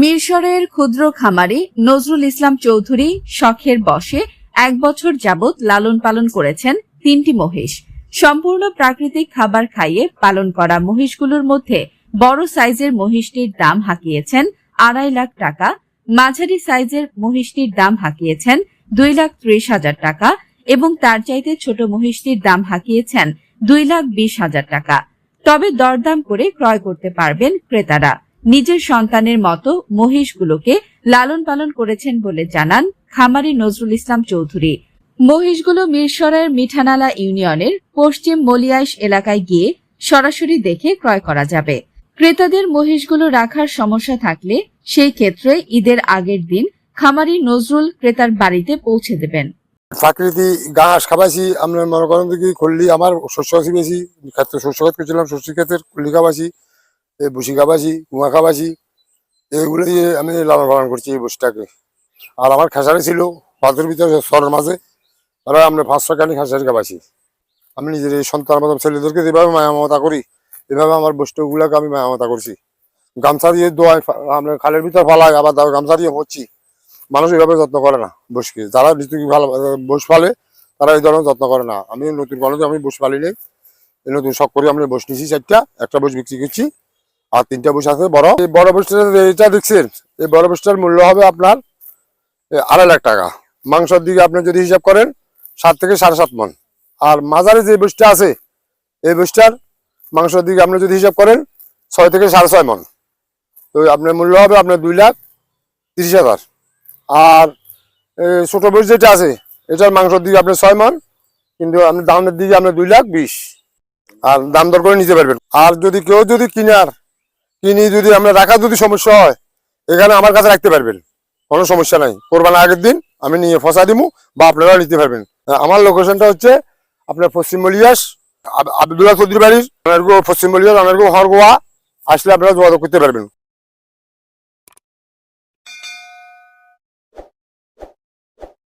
মিরসরের ক্ষুদ্র খামারি নজরুল ইসলাম চৌধুরী শখের বসে এক বছর যাবৎ লালন পালন করেছেন তিনটি মহিষ। সম্পূর্ণ প্রাকৃতিক খাবার খাইয়ে পালন করা মহিষগুলোর মধ্যে বড় সাইজের মহিষটির দাম হাঁকিয়েছেন আড়াই লাখ টাকা, মাঝারি সাইজের মহিষটির দাম হাঁকিয়েছেন দুই লাখ ত্রিশ হাজার টাকা এবং তার চাইতে ছোট মহিষটির দাম হাঁকিয়েছেন দুই লাখ বিশ হাজার টাকা। তবে দরদাম করে ক্রয় করতে পারবেন ক্রেতারা। নিজের সন্তানের মতো মহিষগুলোকে লালন পালন করেছেন বলে জানান খামারি নজরুল ইসলাম চৌধুরী। মহিষগুলো মিরসরাইয়ের মিঠানালা ইউনিয়নের পশ্চিম মলিয়াইশ এলাকায় গিয়ে সরাসরি দেখে ক্রয় করা যাবে। ক্রেতাদের মহিষগুলো রাখার সমস্যা থাকলে সেই ক্ষেত্রে ঈদের আগের দিন খামারি নজরুল ক্রেতার বাড়িতে পৌঁছে দেবেন। প্রাকৃতিক ঘাস খাবাইছি, আমরা মনে করেন কি খুললি আমার শস্য বেশি, ক্ষেত্রে শস্য ক্ষেত করছিলাম শস্য ক্ষেত্রের খুল্লি খাবাসি এই বুসি খাবাসি কুমা খাবাসি এগুলো দিয়ে আমি লালন পালন করছি এই বসটাকে। আর আমার খেসারি ছিল পাথর ভিতরে সরের মাঝে তারা আমরা পাঁচশো কানি খেসারি খাবাসি আমি নিজের এই সন্তান মতন ছেলেদেরকে যেভাবে মায়া মমতা করি, এভাবে আমার বস্তুগুলোকে আমি মায়া মমতা করছি। গামছা দিয়ে দোয়াই আমরা খালের ভিতর ফালাই, আবার গামছা দিয়ে হচ্ছি মানুষ এভাবে যত্ন করে না বসকে। যারা ঋতুকে ভালো, বস ফালে, তারা এই ধরনের যত্ন করে না। আমি নতুন মানুষ আমি বস ফালি নেই। এই নতুন শখ করে আমরা বস নিছি চারটা, একটা বস বিক্রি করছি। আর তিনটা বস আছে, বড়। এই বড় বসটার এটা দেখছেন? এই বড় বসটার মূল্য হবে আপনার আড়াই লাখ টাকা। মাংসর দিকে আপনি যদি হিসাব করেন, সাত থেকে সাড়ে সাত মন। আর মাঝারি যে বসটা আছে, এই বসটার মাংসর দিকে আপনি যদি হিসাব করেন, ছয় থেকে সাড়ে ছয় মন। তো আপনার মূল্য হবে আপনার দুই লাখ তিরিশ হাজার। আর ছোটো ছোট যেটা আছে, এটার মাংসর দিকে আপনার ছয় মন, কিন্তু আপনি দামের দিকে আপনার দুই লাখ বিশ। আর দাম দর করে নিতে পারবেন। আর যদি কেউ যদি কিনার কিনি যদি আমরা রাখার যদি সমস্যা হয় এখানে আমার কাছে রাখতে পারবেন। কোনো সমস্যা নাই। কোরবান আগের দিন আমি নিয়ে ফসা দিমু বা আপনারাও নিতে পারবেন। আহ, আমার লোকেশনটা হচ্ছে আপনার পশ্চিম মলিয়াস আব- আবদুল্লাহ চৌধুরী বাড়ির পশ্চিম মলিয়াস আমেরগো হরগোয়া। আসলে আপনারা যোগাযোগ করতে পারবেন।